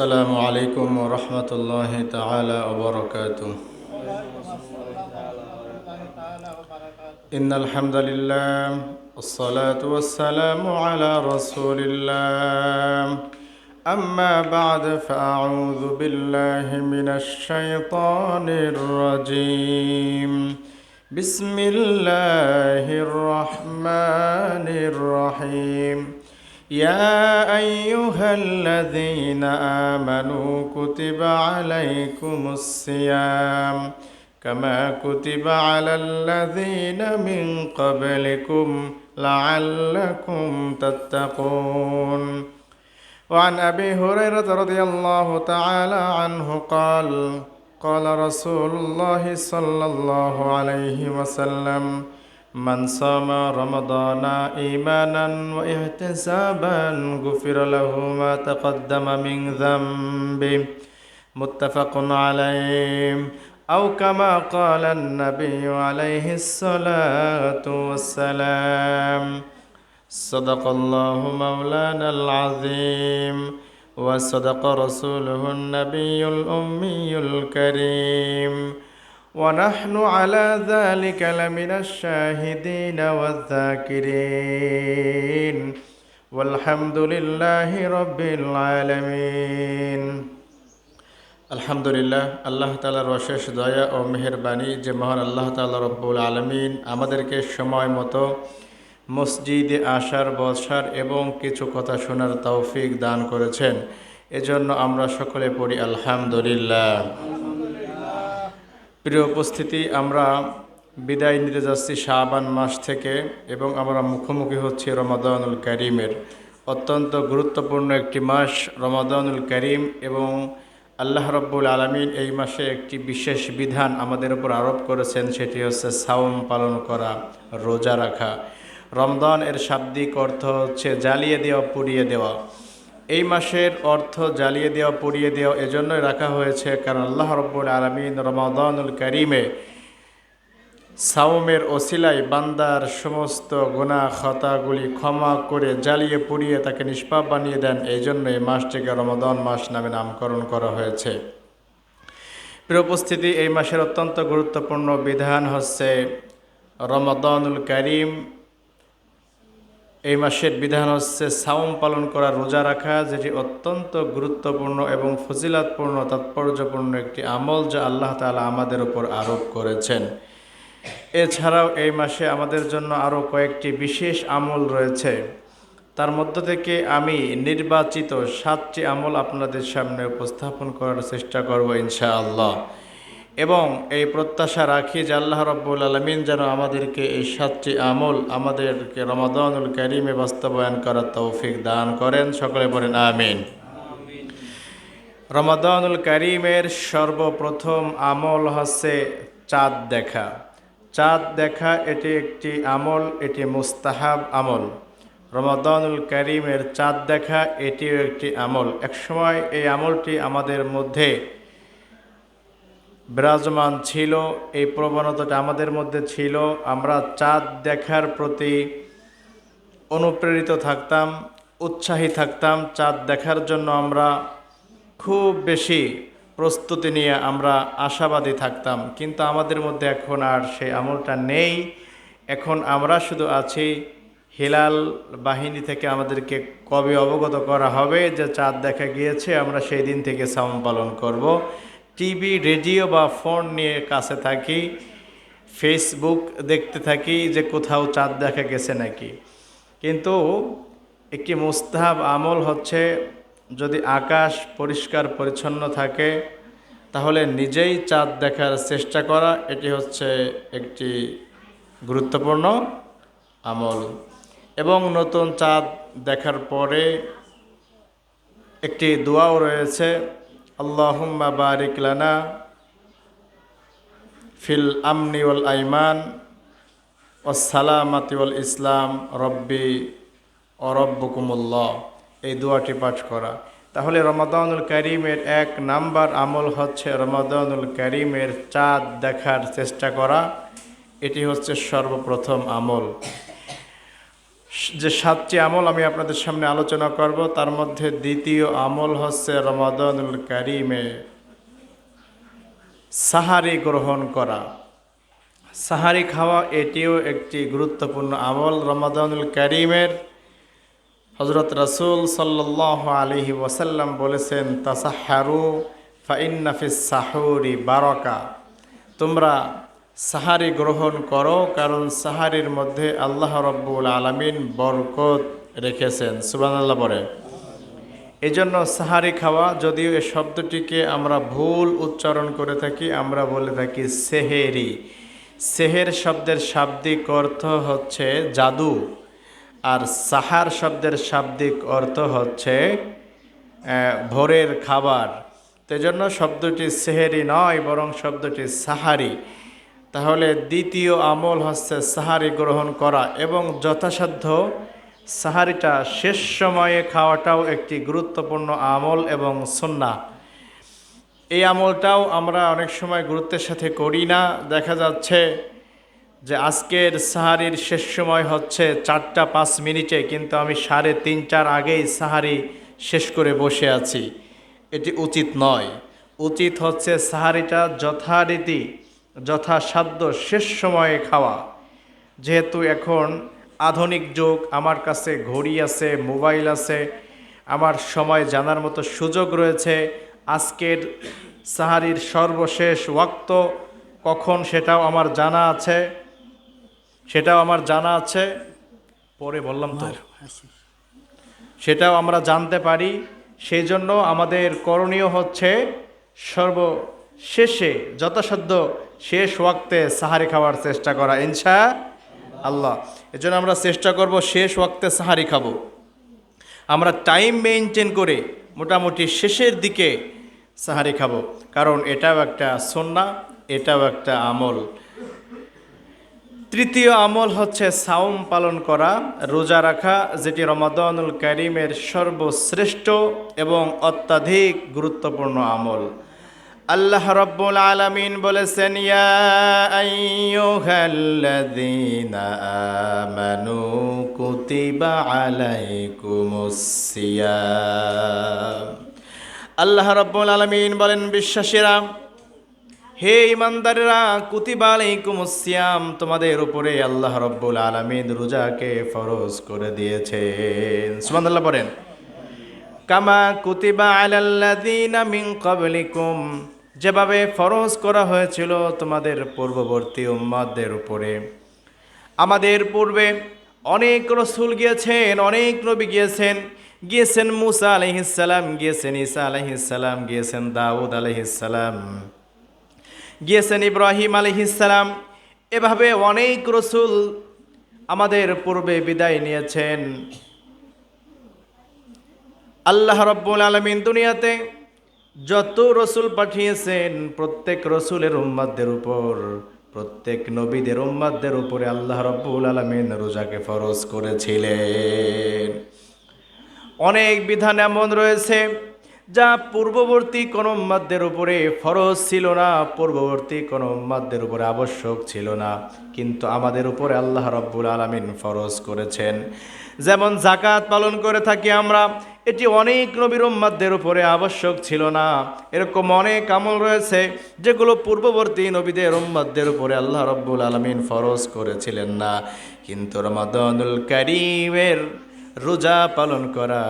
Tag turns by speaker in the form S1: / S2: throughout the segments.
S1: السلام عليكم ورحمة الله تعالى وبركاته. إن الحمد لله والصلاة والسلام على رسول الله. أما بعد فأعوذ بالله من الشيطان الرجيم. بسم الله الرحمن الرحيم. يا أيها الذين آمنوا كتب عليكم الصيام كما كتب على الذين من قبلكم لعلكم تتقون وعن ابي هريره رضي الله تعالى عنه قال قال رسول الله صلى الله عليه وسلم من صام رمضان إيمانا وإحتسابا غفر له ما تقدم من ذنبه متفق عليه. أو كما قال النبي عليه الصلاة والسلام. صدق الله مولانا العظيم. وصدق رسوله النبي الأمي الكريم. ونحن على ذلك لمن الشاهدين والذاكرين والحمد لله رب العالمين আলহামদুলিল্লাহ আল্লাহ তালার অশেষ দয়া ও মেহেরবানি যে মহান আল্লাহ তালা রব্বুল আলমিন আমাদেরকে সময় মতো মসজিদে আসার বসার এবং কিছু কথা শোনার তৌফিক দান করেছেন এজন্য আমরা সকলে পড়ি আলহামদুলিল্লাহ প্রিয় উপস্থিতি, আমরা বিদায় নিতে যাচ্ছি শাহবান মাস থেকে এবং আমরা মুখোমুখি হচ্ছি রমাদানুল করিমের। অত্যন্ত গুরুত্বপূর্ণ একটি মাস, রমাদানুল করিম এবং আল্লাহ রব্বুল আলমিন এই মাসে একটি বিশেষ বিধান আমাদের উপর আরোপ করেছেন, সেটি হচ্ছে সাওম পালন করা, রোজা রাখা। রমদান এর শাব্দিক অর্থ হচ্ছে জ্বালিয়ে দেওয়া, পুড়িয়ে দেওয়া। এই মাসের অর্থ জ্বালিয়ে দেওয়া, পুড়িয়ে দেওয়া এজন্যই রাখা হয়েছে, কারণ আল্লাহ রব্বুল আলমিন রমাদানুল করিমে সাওমের ওসিলাই বান্দার সমস্ত গুণা খতাগুলি ক্ষমা করে জ্বালিয়ে, পুড়িয়ে তাকে নিষ্পাপ বানিয়ে দেন। এই জন্য এই মাসটিকে রমাদান মাস নামে নামকরণ করা হয়েছে। প্রিয় উপস্থিতি, এই মাসের অত্যন্ত গুরুত্বপূর্ণ বিধান হচ্ছে রমাদানুল করিম এই মাসের বিধান হচ্ছে সাওম পালন করা, রোজা রাখা, যেটি অত্যন্ত গুরুত্বপূর্ণ এবং ফজিলাতপূর্ণ, তাৎপর্যপূর্ণ একটি আমল যা আল্লাহ তালা আমাদের উপর আরোপ করেছেন। এছাড়াও এই মাসে আমাদের জন্য আরও কয়েকটি বিশেষ আমল রয়েছে। তার মধ্য থেকে আমি নির্বাচিত সাতটি আমল আপনাদের সামনে উপস্থাপন করার চেষ্টা করব ইনশাআল্লাহ। এবং এই প্রত্যাশা রাখি যে আল্লাহ রব্বুল আলমিন যেন আমাদেরকে এই সাতটি আমল আমাদেরকে রমাদানুল করিমে বাস্তবায়ন করার তৌফিক দান করেন। সকলে বলেন আমিন। রমাদানুল করিমের সর্বপ্রথম আমল হচ্ছে চাঁদ দেখা। চাঁদ দেখা এটি একটি আমল, এটি মুস্তাহাব আমল। রমাদানুল করিমের চাঁদ দেখা এটিও একটি আমল। একসময় এই আমলটি আমাদের মধ্যে বিরাজমান ছিল, এই প্রবণতাটা আমাদের মধ্যে ছিল। আমরা চাঁদ দেখার প্রতি অনুপ্রেরিত থাকতাম, উৎসাহী থাকতাম। চাঁদ দেখার জন্য আমরা খুব বেশি প্রস্তুতি নিয়ে আমরা আশাবাদী থাকতাম। কিন্তু আমাদের মধ্যে এখন আর সেই আমলটা নেই। এখন আমরা শুধু আছি, হিলাল বাহিনী থেকে আমাদেরকে কবে অবগত করা হবে যে চাঁদ দেখা গিয়েছে, আমরা সেই দিন থেকে সাম পালন করব। টিভি, রেডিও বা ফোন নিয়ে কাছে থাকি, ফেসবুক দেখতে থাকি যে কোথাও চাঁদ দেখা গেছে নাকি। কিন্তু একটি মুস্তাহাব আমল হচ্ছে, যদি আকাশ পরিষ্কার পরিচ্ছন্ন থাকে, তাহলে নিজেই চাঁদ দেখার চেষ্টা করা, এটি হচ্ছে একটি গুরুত্বপূর্ণ আমল। এবং নতুন চাঁদ দেখার পরে একটি দোয়াও রয়েছে আল্লাহুম্মা বারিক লানা ফিল আমনি ওয়াল আইমান ও সালামাতি ওয়াল ইসলাম রব্বি অরব্বকুমুল্লাহ এই দোয়াটি পাঠ করা। তাহলে রমাদানুল করিমের এক নাম্বার আমল হচ্ছে রমাদানুল করিমের চাঁদ দেখার চেষ্টা করা। এটি হচ্ছে সর্বপ্রথম আমল। যে সাতটি আমল আমি আপনাদের সামনে আলোচনা করব, তার মধ্যে দ্বিতীয় আমল হচ্ছে রমাদানুল কারিমে সাহারি গ্রহণ করা। সাহারি খাওয়া এটিও একটি গুরুত্বপূর্ণ আমল। রমাদানুল কারিমের হজরত রসুল সাল্লাহ আলহি ওয়াসাল্লাম বলেছেন তাসাহারু ফাইন্নাফিস সাহুরি বারকা। তোমরা সাহারি গ্রহণ করো, কারণ সাহারির মধ্যে আল্লাহ রব্বুল আলমিন বরকত রেখেছেন। সুবান আল্লাহ বলে এই জন্য সাহারি খাওয়া, যদিও এই শব্দটিকে আমরা ভুল উচ্চারণ করে থাকি, আমরা বলে থাকি সেহেরি। সেহের শব্দের শাব্দিক অর্থ হচ্ছে জাদু, আর সাহার শব্দের শাব্দিক অর্থ হচ্ছে ভোরের খাবার। তো জন্য শব্দটি সেহেরি নয়, বরং শব্দটি সাহারি। তাহলে দ্বিতীয় আমল হচ্ছে সাহারি গ্রহণ করা এবং যথাসাধ্য সাহারিটা শেষ সময়ে খাওয়াটাও একটি গুরুত্বপূর্ণ আমল এবং সন্না এই আমলটাও আমরা অনেক সময় গুরুত্বের সাথে করি না। দেখা যাচ্ছে যে আজকের সাহারির শেষ সময় হচ্ছে চারটা পাঁচ মিনিটে, কিন্তু আমি সাড়ে তিন চার আগেই সাহারি শেষ করে বসে আছি। এটি উচিত নয়। উচিত হচ্ছে সাহারিটা যথারীতি যথাসাধ্য শেষ সময়ে খাওয়া। যেহেতু এখন আধুনিক যুগ আমার কাছে ঘড়ি আছে মোবাইল আছে আমার সময় জানার মতো সুযোগ রয়েছে আজকের সাহারির সর্বশেষ ওয়াক্ত কখন সেটাও আমার জানা আছে সেটাও আমার জানা আছে পরে বললাম তো। সেটাও আমরা জানতে পারি সেই জন্য আমাদের করণীয় হচ্ছে সর্বশেষে যথাসাধ্য শেষ ওয়াক্তে সাহারি খাওয়ার চেষ্টা করা, ইনশা আল্লাহ। এজন্য আমরা চেষ্টা করব শেষ ওয়াক্তে সাহারি খাব। আমরা টাইম মেনটেন করে মোটামুটি শেষের দিকে সাহারি খাব। কারণ এটাও একটা সন্না, এটাও একটা আমল। তৃতীয় আমল হচ্ছে সাওম পালন করা, রোজা রাখা, যেটি রমাদানুল করিমের সর্বশ্রেষ্ঠ এবং অত্যাধিক গুরুত্বপূর্ণ আমল। আল্লাহ রব্বুল আলামিন বলেছেন কুতিবা আল্লাহ রব্বুল আলামিন বলেন, বিশ্বাসীরা, হে ইমানদারেরা কুতিবা আলাইকুম সিয়াম, তোমাদের উপরে আল্লাহ রব্বুল আলামিন রোজাকে ফরজ করে দিয়েছেন। সুবহানাল্লাহ পড়েন, কামা কুতিবা আলাল্লাযীনা মিন ক্বাবলিকুম যেভাবে ফরজ করা হয়েছিল তোমাদের পূর্ববর্তী উম্মাদের উপরে। আমাদের পূর্বে অনেক রসুল গিয়েছেন, অনেক নবী গিয়েছেন। গিয়েছেন মুসা আলহিসাল্লাম গিয়েছেন ঈসা আলহিসাল্লাম গিয়েছেন দাউদ আলহিসাল্লাম গিয়েছেন ইব্রাহিম আলহিসাল্লাম এভাবে অনেক রসুল আমাদের পূর্বে বিদায় নিয়েছেন। আল্লাহ রব্বুল আলমিন দুনিয়াতে যত রসুল পাঠিয়েছেন, প্রত্যেক রসুলের উম্মাদের উপর, প্রত্যেক নবীদের উম্মাদের উপরে আল্লাহ রব্বুল আলমিন রোজাকে ফরজ করেছিলেন। অনেক বিধান এমন রয়েছে, যা পূর্ববর্তী কোনো উম্মাদের উপরে ফরজ ছিল না, পূর্ববর্তী কোনো উম্মাদের উপরে আবশ্যক ছিল না। কিন্তু আমাদের উপরে আল্লাহ রব্বুল আলমিন ফরজ করেছেন। যেমন জাকাত পালন করে থাকি আমরা এটি অনেক নবীর উম্মাদের উপরে আবশ্যক ছিল না। এরকম অনেক আমল রয়েছে, যেগুলো পূর্ববর্তী নবীদের উম্মাদের উপরে আল্লাহ রব্বুল আলমিন ফরজ করেছিলেন না। কিন্তু রমাদানুল করিমের রোজা পালন করা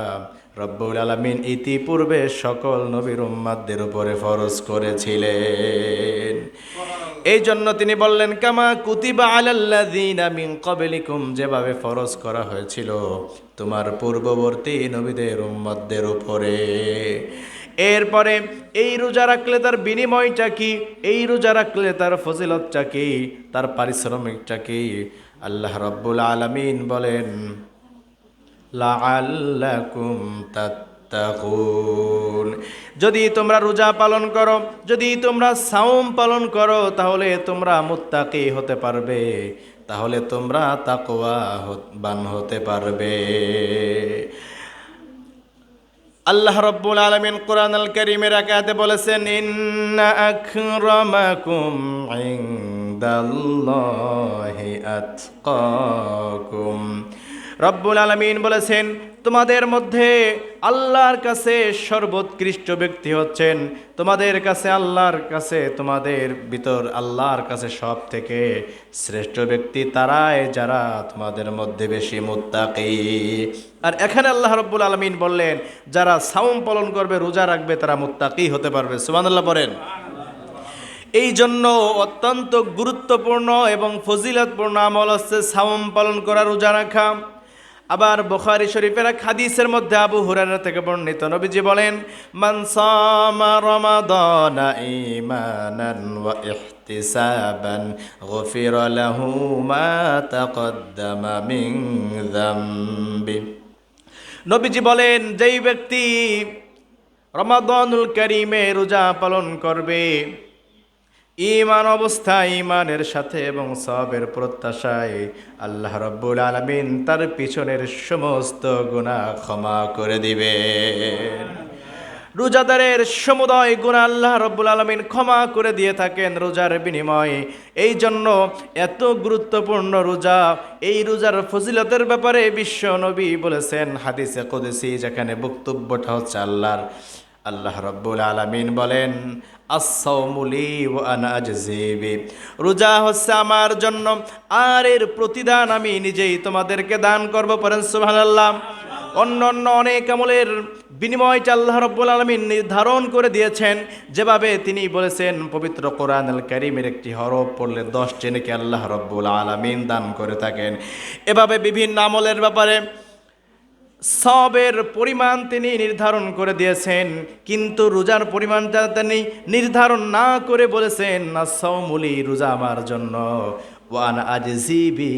S1: রব্বুল আলমিন ইতিপূর্বে সকল নবীর উম্মাদের উপরে ফরজ করেছিলেন। এই জন্য তিনি বললেন, কামা কুতিবা আলাল্লাযীনা মিন ক্বাবলিকুম। যেভাবে ফরজ করা হয়েছিল তোমার পূর্ববর্তী নবীদের উম্মতদের উপরে। এরপরে, এই রোজা রাখলে তার বিনিময়টা কি? এই রোজা রাখলে তার ফজিলতটা কি? তার পারিশ্রমিকটা কি? আল্লাহ রব্বুল আলামিন বলেন, লাআল্লাকুম তাত্তাকুন যদি তোমরা রোজা পালন করো, যদি তোমরা সাওম পালন করো, তাহলে তোমরা মুত্তাকি হতে পারবে। তাহলে তোমরা তাকোয়া বান হতে পারবে। আল্লাহ রব্বুল আলমিন কোরআন আল করিমের আকাতে বলেছেন রব্বুল আলমিন বলেছেন তোমাদের মধ্যে আল্লাহর কাছে সর্বোৎকৃষ্ট ব্যক্তি হচ্ছেন। তোমাদের কাছে আল্লাহর কাছে, তোমাদের ভিতর আল্লাহর কাছে সব থেকে শ্রেষ্ঠ ব্যক্তি তারাই যারা তোমাদের মধ্যে বেশি মুত্তাকি। আর এখানে আল্লাহ রব্বুল আলমিন বললেন, যারা সাউম পালন করবে, রোজা রাখবে, তারা মুত্তাকি হতে পারবে। সুবহানাল্লাহ বলেন। এই জন্য অত্যন্ত গুরুত্বপূর্ণ এবং ফজিলতপূর্ণ আমল হচ্ছে সাওম পালন করা, রোজা রাখা। আবার বুখারী শরীফের এক হাদিসের মধ্যে আবু হুরায়রা থেকে বর্ণিত নবীজি বলেন, মান সামা রমাদানা ঈমানান ওয়া ইহতিসাবান, গুফিরা লাহু মা তাকদ্দামা মিন যামবি। নবীজি বলেন, যেই ব্যক্তি রমাদানুল করিমে রোজা পালন করবে ইমান অবস্থা ইমানের সাথে এবং সবের প্রত্যাশায় আল্লাহ রব্বুল আলমিন তার পিছনের সমস্ত গুণা ক্ষমা করে দিবেন। রোজাদারের সমুদয় গুণ আল্লাহ রব্বুল আলমিন ক্ষমা করে দিয়ে থাকেন রোজার বিনিময়ে। এই জন্য এত গুরুত্বপূর্ণ রোজা, এই রোজার ফজিলতের ব্যাপারে বিশ্ব নবী বলেছেন, হাদিসে কদেসি যেখানে বক্তব্যটা হচ্ছে আল্লাহর, আল্লাহ রব্বুল আলমিন বলেন রোজা হচ্ছে আমার জন্য আর এর প্রতিদান। আমি নিজেই তোমাদেরকে দান করব পারেন সুবহানাল্লাহ। অন্য অন্য অনেক আমলের বিনিময়টা আল্লাহ রব্বুল আলমিন নির্ধারণ করে দিয়েছেন। যেভাবে তিনি বলেছেন, পবিত্র কোরআন আল করিমের একটি হরফ পড়লে দশ জেনেকে আল্লাহ রব্বুল আলমিন দান করে থাকেন। এভাবে বিভিন্ন আমলের ব্যাপারে সবের পরিমাণ তিনি নির্ধারণ করে দিয়েছেন, কিন্তু রোজার পরিমাণটা তিনি নির্ধারণ না করে বলেছেন, না সৌমুলি রোজা আমার জন্য। ওয়ান আজ জিবি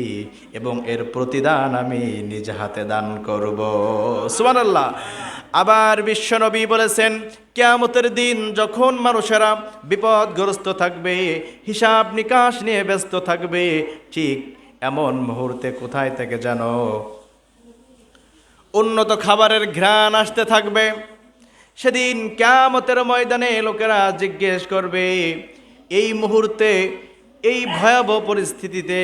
S1: এবং এর প্রতিদান আমি নিজ হাতে দান করব। সুবহানাল্লাহ। আবার বিশ্বনবী বলেছেন, কেয়ামতের দিন যখন মানুষেরা বিপদগ্রস্ত থাকবে, হিসাব নিকাশ নিয়ে ব্যস্ত থাকবে, ঠিক এমন মুহূর্তে কোথায় থেকে জানো? উন্নত খাবারের ঘ্রাণ আসতে থাকবে। সেদিন ক্যামতের ময়দানে লোকেরা জিজ্ঞেস করবে, এই মুহূর্তে এই ভয়াবহ পরিস্থিতিতে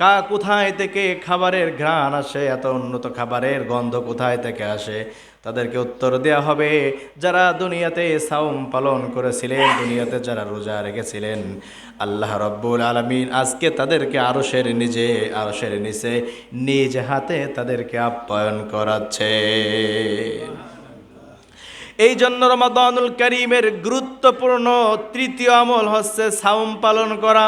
S1: কা কোথায় থেকে খাবারের ঘ্রাণ আসে, এত উন্নত খাবারের গন্ধ কোথায় থেকে আসে? তাদেরকে উত্তর দেওয়া হবে, যারা দুনিয়াতে সাউম পালন করেছিলেন, দুনিয়াতে যারা রোজা রেখেছিলেন, আল্লাহ রব্বুল আলমিন আজকে তাদেরকে আরশের নিজে, আরশের নিচে, নিজ হাতে তাদেরকে আপ্যায়ন করাচ্ছে। এই জন্য রমাদানুল করিমের গুরুত্বপূর্ণ তৃতীয় আমল হচ্ছে সাউম পালন করা।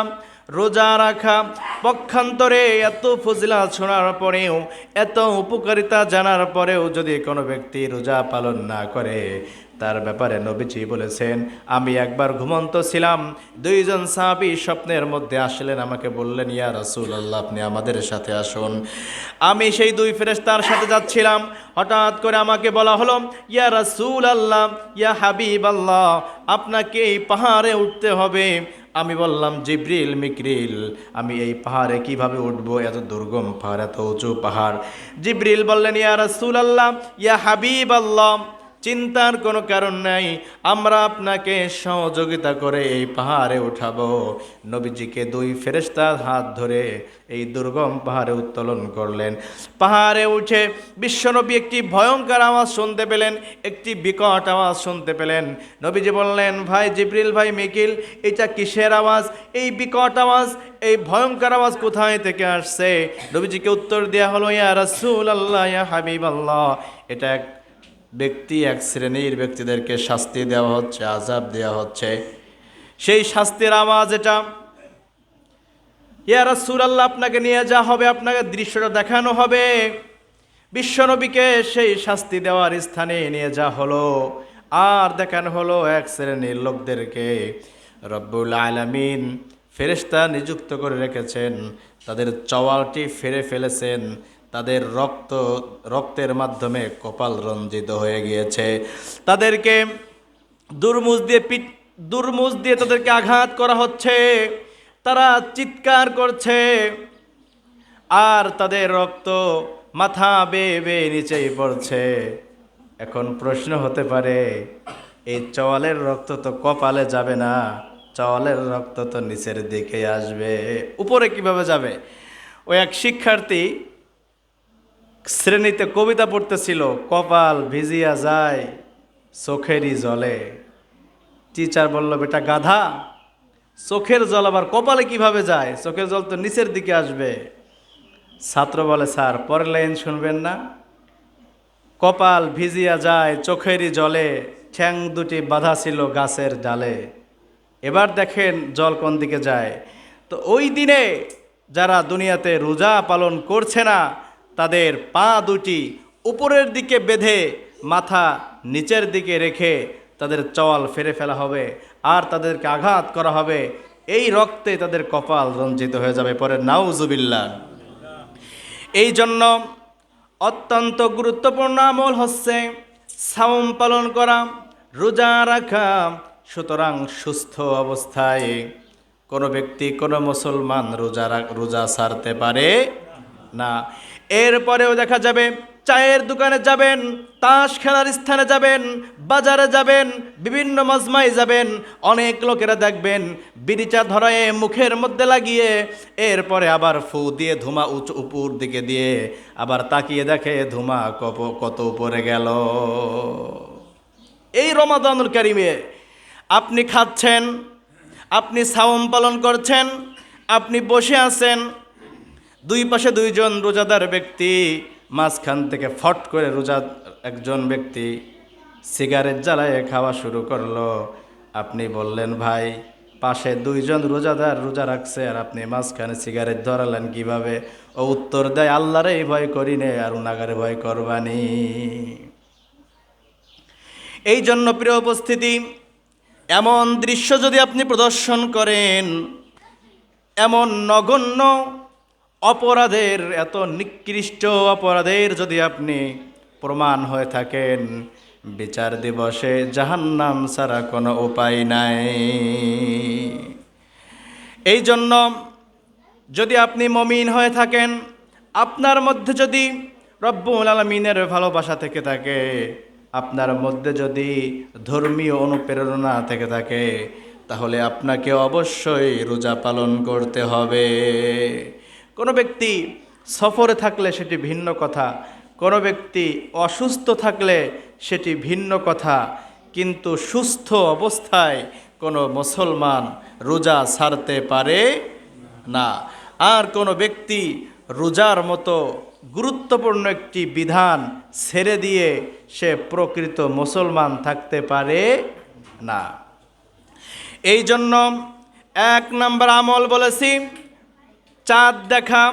S1: রোজা রাখা, পক্ষান্তরে এত ফজিলা শোনার পরেও, এত উপকারিতা জানার পরেও যদি কোনো ব্যক্তি রোজা পালন না করে, তার ব্যাপারে নবীজি বলেছেন, আমি একবার ঘুমন্ত ছিলাম, দুইজন সাহাবি স্বপ্নের মধ্যে আসলেন, আমাকে বললেন, ইয়া রাসূল আল্লাহ আপনি আমাদের সাথে আসুন। আমি সেই দুই ফেরেশতার সাথে যাচ্ছিলাম, হঠাৎ করে আমাকে বলা হলো, ইয়া রাসূল আল্লাহ ইয়া হাবিব আল্লাহ আপনাকে এই পাহাড়ে উঠতে হবে। আমি বললাম, জিব্রিল, মিক্রিল, আমি এই পাহাড়ে কীভাবে উঠবো? এত দুর্গম পাহাড়, এত উঁচু পাহাড়। জিব্রিল বললেন, ইয়া রাসূলুল্লাহ, ইয়া হাবিব আল্লাহ চিন্তার কোনো কারণ নাই, আমরা আপনাকে সহযোগিতা করে এই পাহাড়ে উঠাবো। নবীজিকে দুই ফেরেস্তার হাত ধরে এই দুর্গম পাহাড়ে উত্তোলন করলেন। পাহাড়ে উঠে বিশ্বনবী একটি ভয়ঙ্কর আওয়াজ শুনতে পেলেন, একটি বিকট আওয়াজ শুনতে পেলেন। নবীজি বললেন, ভাই জিব্রিল, ভাই মিকিল, এটা কিসের আওয়াজ? এই বিকট আওয়াজ, এই ভয়ঙ্কর আওয়াজ কোথায় থেকে আসছে? নবীজিকে উত্তর দেওয়া হলো, ইয়া রাসূল আল্লাহ ইয়া হাবিব আল্লাহ এটা এক ব্যক্তি, এক শ্রেণির ব্যক্তিদেরকে শাস্তি দেওয়া হচ্ছে আজাব দেওয়া হচ্ছে। সেই শাস্তির আওয়াজ এটা। ইয়া রাসূলুল্লাহ, আপনাকে নিয়ে যা হবে, আপনাকে দৃশ্যটা দেখানো হবে। বিশ্বনবীকে সেই শাস্তি দেওয়ার স্থানে নিয়ে যা হলো। আর দেখানো হলো এক শ্রেণির লোকদেরকে। রব্বুল আলামিন ফেরেশতা নিযুক্ত করে রেখেছেন, তাদের চওয়ালটি ফেরে ফেলেছেন। তাদের রক্ত, রক্তের মাধ্যমে কপাল রঞ্জিত হয়ে গিয়েছে। তাদেরকে দুর্মুজ দিয়ে দুর্মুজ দিয়ে তাদেরকে আঘাত করা হচ্ছে। তারা চিৎকার করছে। আর তাদের রক্ত মাথা বেয়ে বেয়ে নিচেই পড়ছে। এখন প্রশ্ন হতে পারে, এই চওয়ালের রক্ত তো কপালে যাবে না, চওয়ালের রক্ত তো নিচের দিকে আসবে। উপরে কীভাবে যাবে? ওই এক শিক্ষার্থী শ্রেণীতে কবিতা পড়তেছিল, কপাল ভিজিয়া যায় চোখেরই জলে। টিচার বলল, বেটা গাধা, চোখের জল আবার কপালে কীভাবে যায়? চোখের জল তো নিচের দিকে আসবে। ছাত্র বলে, স্যার, পরের লাইন শুনবেন না। কপাল ভিজিয়া যায় চোখেরই জলে, ঠ্যাং দুটি বাঁধা ছিল গাছের ডালে। এবার দেখেন জল কোন দিকে যায়। তো ওই দিনে যারা দুনিয়াতে রোজা পালন করছে না তাদের পা দুটি উপরের দিকে বেঁধে মাথা নিচের দিকে রেখে তাদের চওয়াল ফেরে ফেলা হবে আর তাদেরকে আঘাত করা হবে। এই রক্তে তাদের কপাল রঞ্জিত হয়ে যাবে পরে নাউজুবিল্লা এই জন্য অত্যন্ত গুরুত্বপূর্ণ আমল হচ্ছে সাওম পালন করা, রোজা রাখা। সুতরাং সুস্থ অবস্থায় কোনো ব্যক্তি, কোনো মুসলমান রোজা রোজা সারতে পারে না। এরপরেও দেখা যাবে, চায়ের দোকানে যাবেন, তাস খেলার স্থানে যাবেন, বাজারে যাবেন, বিভিন্ন মজমায় যাবেন, অনেক লোকেরা দেখবেন বিড়িচা ধরায় মুখের মধ্যে লাগিয়ে, এরপরে আবার ফু দিয়ে ধুমা উঁচু উপর দিকে দিয়ে, আবার তাকিয়ে দেখে ধুমা কপ কত উপরে গেল। এই রমাদানুল কারিমে আপনি খাচ্ছেন, আপনি সাওম পালন করছেন, আপনি বসে আছেন দুই পাশে দুইজন রোজাদার ব্যক্তি, মাঝখান থেকে ফট করে রোজা একজন ব্যক্তি সিগারেট জ্বালায় খাওয়া শুরু করল। আপনি বললেন, ভাই, পাশে দুইজন রোজাদার রোজা রাখছে আর আপনি মাঝখানে সিগারেট ধরালেন কীভাবে? ও উত্তর দেয়, আল্লাহরে ভয় করি নে আর উনাগারে ভয় করবানি। এই জন্য প্রিয় উপস্থিতি, এমন দৃশ্য যদি আপনি প্রদর্শন করেন, এমন নগণ্য অপরাধের এত নিকৃষ্ট অপরাধের যদি আপনি প্রমাণ হয়ে থাকেন, বিচার দিবসে জাহান্নাম ছাড়া কোনো উপায় নাই। এই জন্য যদি আপনি মমিন হয়ে থাকেন, আপনার মধ্যে যদি রব্বুল আলমিনের ভালোবাসা থেকে থাকে, আপনার মধ্যে যদি ধর্মীয় অনুপ্রেরণা থেকে থাকে, তাহলে আপনাকে অবশ্যই রোজা পালন করতে হবে। কোনো ব্যক্তি সফরে থাকলে সেটি ভিন্ন কথা, কোনো ব্যক্তি অসুস্থ থাকলে সেটি ভিন্ন কথা, কিন্তু সুস্থ অবস্থায় কোনো মুসলমান রোজা ছাড়তে পারে না। আর কোনো ব্যক্তি রোজার মতো গুরুত্বপূর্ণ একটি বিধান ছেড়ে দিয়ে সে প্রকৃত মুসলমান থাকতে পারে না। এই জন্য এক নম্বর আমল বলেছি চাঁদ দেখা,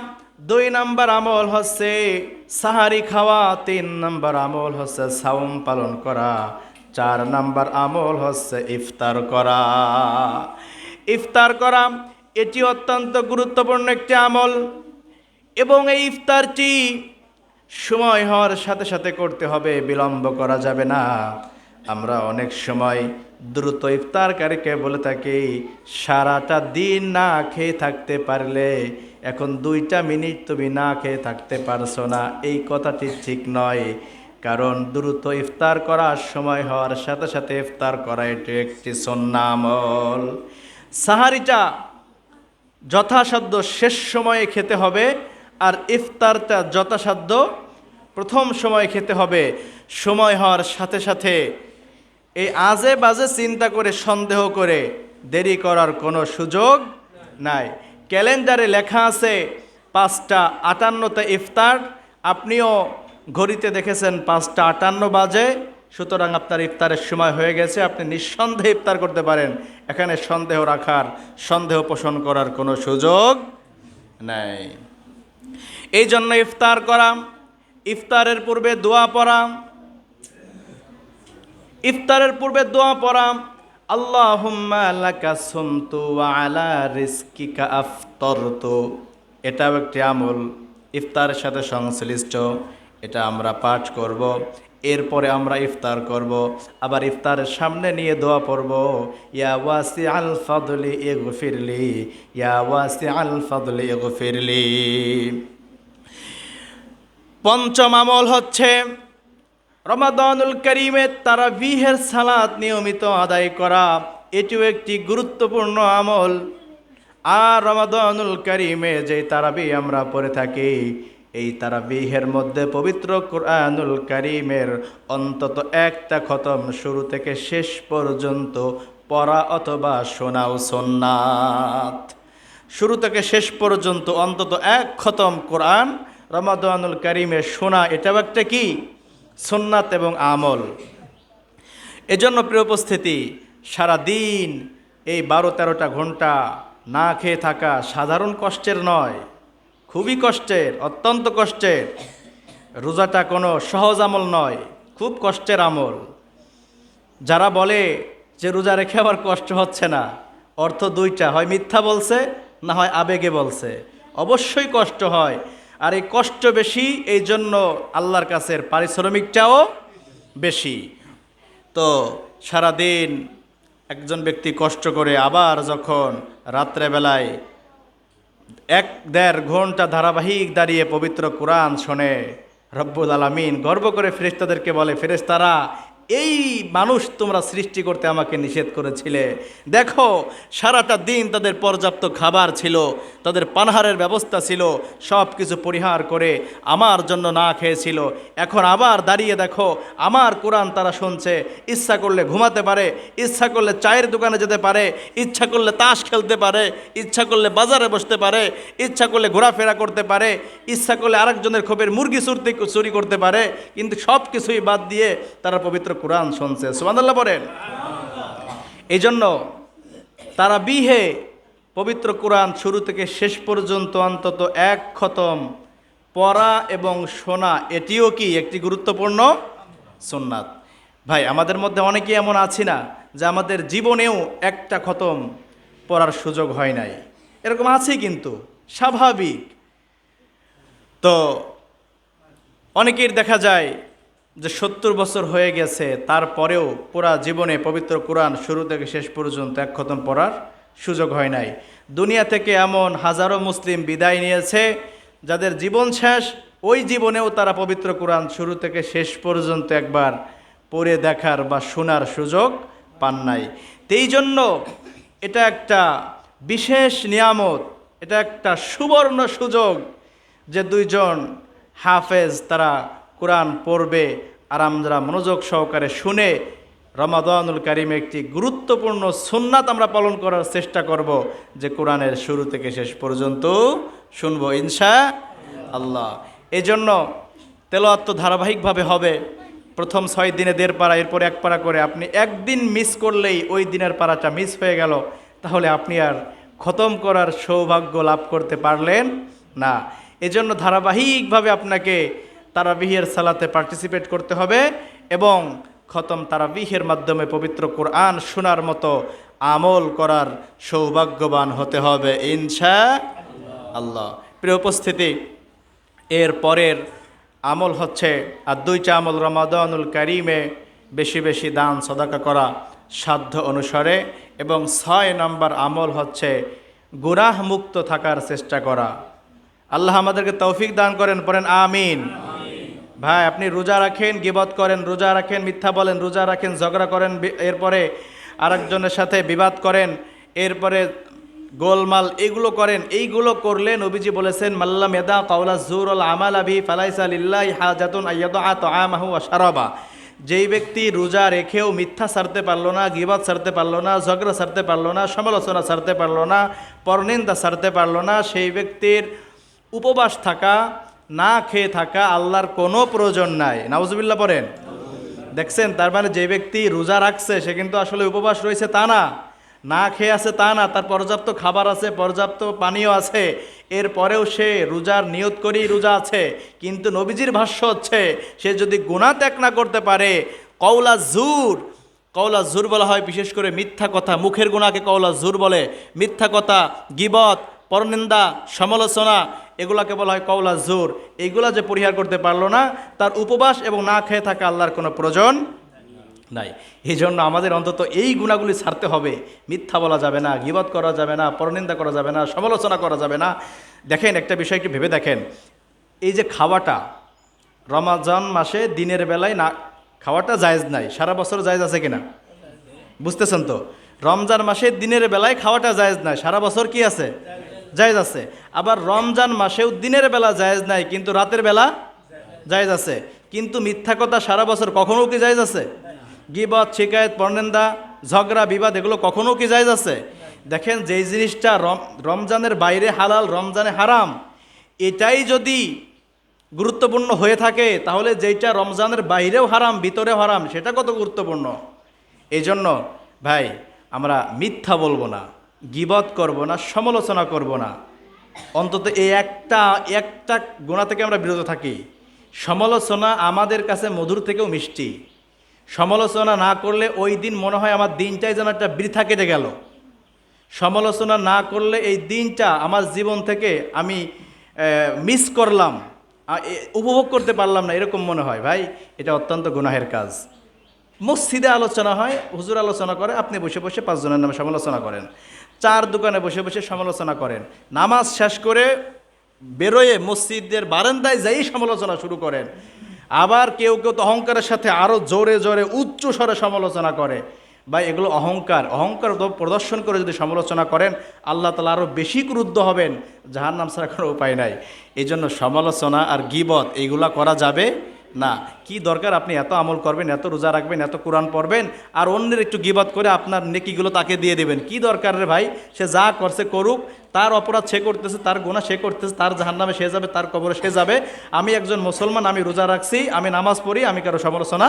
S1: দুই নম্বর আমল হচ্ছে সাহারি খাওয়া, তিন নম্বর আমল হচ্ছে সাউম পালন করা, চার নম্বর আমল হচ্ছে ইফতার করা। ইফতার করা, এটি অত্যন্ত গুরুত্বপূর্ণ একটি আমল এবং এই ইফতারটি সময় হওয়ার সাথে সাথে করতে হবে, বিলম্ব করা যাবে না। আমরা অনেক সময় দ্রুত ইফতারকারীকে বলে থাকি সারাটা দিন না খেয়ে থাকতে পারলে, এখন দুইটা মিনিট তুমি না খেয়ে থাকতে পারছ না। এই কথাটি ঠিক নয়, কারণ দ্রুত ইফতার করার সময় হওয়ার সাথে সাথে ইফতার করা এটি একটি সন্নামল সাহারিটা যথাসাধ্য শেষ সময়ে খেতে হবে আর ইফতারটা যথাসাধ্য প্রথম সময় খেতে হবে। সময় হওয়ার সাথে সাথে এই আজে বাজে চিন্তা করে, সন্দেহ করে দেরি করার কোনো সুযোগ নাই। ক্যালেন্ডারে লেখা আছে, পাঁচটা আটান্নতে ইফতার। আপনিও ঘড়িতে দেখেছেন পাঁচটা আটান্ন বাজে, সুতরাং আপনার ইফতারের সময় হয়ে গেছে, আপনি নিঃসন্দেহে ইফতার করতে পারেন। এখানে সন্দেহ রাখার, সন্দেহ পোষণ করার কোনো সুযোগ নাই। এই জন্য ইফতার করা ইফতারের পূর্বে দোয়া পড়া ইফতারের পূর্বে দোয়া পড়া আল্লাহুম্মা লাকা সুমতু আলা রিজকিকা আফতারতু। এটাও একটি আমল, ইফতারের সাথে সংশ্লিষ্ট, এটা আমরা পাঠ করব, এরপরে আমরা ইফতার করব, আবার ইফতারের সামনে নিয়ে দোয়া পড়ব, ইয়া ওয়াসি আল ফাদলি ইগফিরলি, ইয়া ওয়াসি আল ফাদলি ইগফিরলি। পঞ্চম আমল হচ্ছে রমাদানুল করিমের তারা বিহের সালাত নিয়মিত আদায় করা, এটিও একটি গুরুত্বপূর্ণ আমল। আর রমাদানুল করিমে যে তারাবি আমরা পড়ে থাকি, এই তারাবিহের মধ্যে পবিত্র কোরআনুল কারিমের অন্তত একটা খতম শুরু থেকে শেষ পর্যন্ত পড়া অথবা শোনাও সোননাথ শুরু থেকে শেষ পর্যন্ত অন্তত এক খতম কোরআন রমাদানুল কারিমের শোনা, এটাও একটা কি? সোননাথ এবং আমল। এজন্য প্রিয় উপস্থিতি, সারাদিন এই বারো তেরোটা ঘণ্টা না খেয়ে থাকা সাধারণ কষ্টের নয়, খুবই কষ্টের, অত্যন্ত কষ্টের। রোজাটা কোনো সহজ আমল নয়, খুব কষ্টের আমল। যারা বলে যে রোজা রেখে আবার কষ্ট হচ্ছে না, অর্থ দুইটা, হয় মিথ্যা বলছে, না হয় আবেগে বলছে। অবশ্যই কষ্ট হয়। আর এই কষ্ট বেশি, এই জন্য আল্লাহর কাছের পারিশ্রমিকটাও বেশি। তো সারাদিন একজন ব্যক্তি কষ্ট করে আবার যখন রাত্রেবেলায় এক দেড় ঘণ্টা ধারাবাহিক দাঁড়িয়ে পবিত্র কোরআন শোনে, রব্বুল আলামিন গর্ব করে ফেরেস্তাদেরকে বলে, ফেরেশতারা এই মানুষ তোমরা সৃষ্টি করতে আমাকে নিষেধ করেছিলে। দেখো, সারাটা দিন তাদের পর্যাপ্ত খাবার ছিল, তাদের পানহারের ব্যবস্থা ছিল সব কিছু পরিহার করে আমার জন্য না খেয়েছিল। এখন আবার দাঁড়িয়ে দেখো, আমার কোরআন তারা শুনছে, ইচ্ছা করলে ঘুমাতে পারে, ইচ্ছা করলে চায়ের দোকানে যেতে পারে, ইচ্ছা করলে তাস খেলতে পারে, ইচ্ছা করলে বাজারে বসতে পারে, ইচ্ছা করলে ঘোরাফেরা করতে পারে, ইচ্ছা করলে আরেকজনের ক্ষোভের মুরগি চুরতি চুরি করতে পারে, কিন্তু সব কিছুই বাদ দিয়ে তারা পবিত্র কোরআন শুনছে। সুবাদাল্লাহ বলেন। এই জন্য তারা বিহে পবিত্র কোরআন শুরু থেকে শেষ পর্যন্ত অন্তত এক খতম পড়া এবং শোনা, এটিও কি একটি গুরুত্বপূর্ণ সুন্নাত? ভাই, আমাদের মধ্যে অনেকেই এমন আছি না যে আমাদের জীবনেও একটা খতম পড়ার সুযোগ হয় নাই। এরকম আছে কিন্তু, স্বাভাবিক। তো অনেকের দেখা যায় যে সত্তর বছর হয়ে গেছে, তারপরেও পুরা জীবনে পবিত্র কোরআন শুরু থেকে শেষ পর্যন্ত এক খতম পড়ার সুযোগ হয় নাই। দুনিয়া থেকে এমন হাজারো মুসলিম বিদায় নিয়েছে, যাদের জীবন শেষ, ওই জীবনেও তারা পবিত্র কোরআন শুরু থেকে শেষ পর্যন্ত একবার পড়ে দেখার বা শোনার সুযোগ পান নাই। এই জন্য এটা একটা বিশেষ নিয়ামত, এটা একটা সুবর্ণ সুযোগ যে দুইজন হাফেজ তারা কোরআন পড়বে আর আমরা মনোযোগ সহকারে শুনে রমাদানুল কারিম একটি গুরুত্বপূর্ণ সুন্নাত আমরা পালন করার চেষ্টা করব যে কোরআনের শুরু থেকে শেষ পর্যন্ত শুনব ইনশা আল্লাহ। এই জন্য তেলোয়াত তো ধারাবাহিকভাবে হবে। প্রথম ছয় দিনে দেড় পাড়া, এরপর এক পাড়া করে। আপনি একদিন মিস করলেই ওই দিনের পাড়াটা মিস হয়ে গেল। তাহলে আপনি আর খতম করার সৌভাগ্য লাভ করতে পারলেন না। এজন্য ধারাবাহিকভাবে আপনাকে তারাবিহের সালাতে পার্টিসিপেট করতে হবে এবং খতম তারাবিহের মাধ্যমে পবিত্র কোরআন শোনার মতো আমল করার সৌভাগ্যবান হতে হবে ইনশা আল্লাহ। প্রিয় উপস্থিতি, এর পরের আমল হচ্ছে, আর দুইটা আমল রমাদানুল কারিমে বেশি বেশি দান, সদাকা করা সাধ্য অনুসারে এবং ছয় নম্বর আমল হচ্ছে গুনাহ মুক্ত থাকার চেষ্টা করা। আল্লাহ আমাদেরকে তৌফিক দান করেন, পড়েন আমিন। ভাই, আপনি রোজা রাখেন, গিবত করেন, রোজা রাখেন, মিথ্যা বলেন, রোজা রাখেন, ঝগড়া করেন এরপরে আরেকজনের সাথে বিবাদ করেন, এরপরে গোলমাল এগুলো করেন, এইগুলো করলে নবীজি বলেছেন মাল্লা মেদা কাউলা জুর আল আমাল আবি, ফালাইসা লিল্লাহ হাজাতুন আয়াদ আত আমাহু আশারাবা যেই ব্যক্তি রোজা রেখেও মিথ্যা সারতে পারল না গিবাদ সারতে পারল না, ঝগড়া সারতে পারল না, সমালোচনা সারতে পারল না, পরনিন্দা সারতে পারল না, সেই ব্যক্তির উপবাস থাকা না খেয়ে থাকা আল্লাহর কোনো প্রয়োজন নাই। নাউজুবিল্লাহ পড়েন। দেখছেন, তার মানে যে ব্যক্তি রোজা রাখছে, সে কিন্তু আসলে উপবাস রয়েছে তা না। না খেয়ে আছে তা না, তার পর্যাপ্ত খাবার আছে, পর্যাপ্ত পানীয় আছে। এরপরেও সে রোজার নিয়ত করেই রোজা আছে। কিন্তু নবীজির ভাষ্য হচ্ছে, সে যদি গুণা ত্যাগ না করতে পারে, কওলা জুর কওলা জুর বলা হয় বিশেষ করে মিথ্যা কথা, মুখের গুণাকে কওলা জুর বলে। মিথ্যা কথা, গিবত, পরনিন্দা, সমালোচনা এগুলাকে বলা হয় কওলা জোর। এইগুলা যে পরিহার করতে পারল না, তার উপবাস এবং না খেয়ে থাকা আল্লাহর কোনো প্রয়োজন নাই। এই জন্য আমাদের অন্তত এই গুণাগুলি ছাড়তে হবে। মিথ্যা বলা যাবে না, গিবত করা যাবে না, পরনিন্দা করা যাবে না, সমালোচনা করা যাবে না। দেখেন, একটা বিষয় একটু ভেবে দেখেন। এই যে খাওয়াটা, রমাজান মাসে দিনের বেলায় না, খাওয়াটা জায়েজ নাই। সারা বছর জায়েজ আছে কিনা? বুঝতেছেন তো? রমজান মাসে দিনের বেলায় খাওয়াটা জায়েজ নাই। সারা বছর কি আছে? জায়েজ আছে। আবার রমজান মাসেও দিনের বেলা জায়েজ নাই, কিন্তু রাতের বেলা জায়েজ আছে। কিন্তু মিথ্যা কথা সারা বছর কখনো কি জায়েজ আছে? গিবত, শিকায়ত, পরনেন্দা, ঝগড়া, বিবাদ, এগুলো কখনো কি জায়েজ আছে? দেখেন যেই জিনিসটা রম, রমজানের বাইরে হালাল, রমজানে হারাম, এটাই যদি গুরুত্বপূর্ণ হয়ে থাকে, তাহলে যেইটা রমজানের বাইরেও হারাম, ভিতরেও হারাম, সেটা কত গুরুত্বপূর্ণ? এই জন্য ভাই, আমরা মিথ্যা বলব না। গিবত করব না, সমালোচনা করব না। অন্তত এই একটা একটা গোনা থেকে আমরা বিরত থাকি। সমালোচনা আমাদের কাছে মধুর থেকেও মিষ্টি। সমালোচনা না করলে ওই দিন মনে হয় আমার দিনটাই যেন একটা বৃথা কেটে গেল। সমালোচনা না করলে এই দিনটা আমার জীবন থেকে আমি মিস করলাম উপভোগ করতে পারলাম না, এরকম মনে হয়। ভাই, এটা অত্যন্ত গুনাহের কাজ। মসজিদে আলোচনা হয়, হুজুর আলোচনা করে, আপনি বসে বসে পাঁচজনের নামে সমালোচনা করেন। চার দোকানে বসে বসে সমালোচনা করেন। নামাজ শেষ করে বেরোয়ে মসজিদের বারান্দায় যাই সমালোচনা শুরু করেন। আবার কেউ কেউ তো অহংকারের সাথে আরও জোরে জোরে উচ্চ স্বরে সমালোচনা করে। বা এগুলো অহংকার। অহংকার প্রদর্শন করে যদি সমালোচনা করেন, আল্লাহ তালা আরও বেশি ক্রুদ্ধ হবেন। যাহার নাম ছাড়া কোনো উপায় নাই। এই জন্য সমালোচনা আর গিবত এইগুলা করা যাবে না, কি দরকার আপনি এত আমল করবেন, এত রোজা রাখবেন, এত কোরআন পড়বেন, আর অন্যের একটু গিবত করে আপনার নেকিগুলো তাকে দিয়ে দেবেন। কি দরকার রে ভাই? সে যা করছে করুক, তার অপরাধ সে করতেছে, তার গোনা সে করতেছে, তার জাহান্নামে সে যাবে, তার কবরে সে যাবে। আমি একজন মুসলমান, আমি রোজা রাখছি, আমি নামাজ পড়ি, আমি কারও সমালোচনা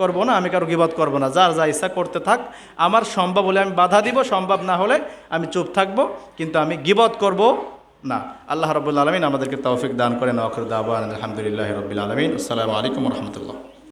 S1: করব না, আমি কারও গিবত করব না। যার যা ইচ্ছা করতে থাক, আমার সম্ভব হলে আমি বাধা দিব, সম্ভব না হলে আমি চুপ থাকব, কিন্তু আমি গিবত করব। না, আল্লাহ রবুল্লা আলমিন আমাদেরকে তৌফিক দান করেন অখর দাবান আলহামদুলিল্লাহ রবিল আলমিন। আসসালামু আলাইকুম রহমতুল্লাহ।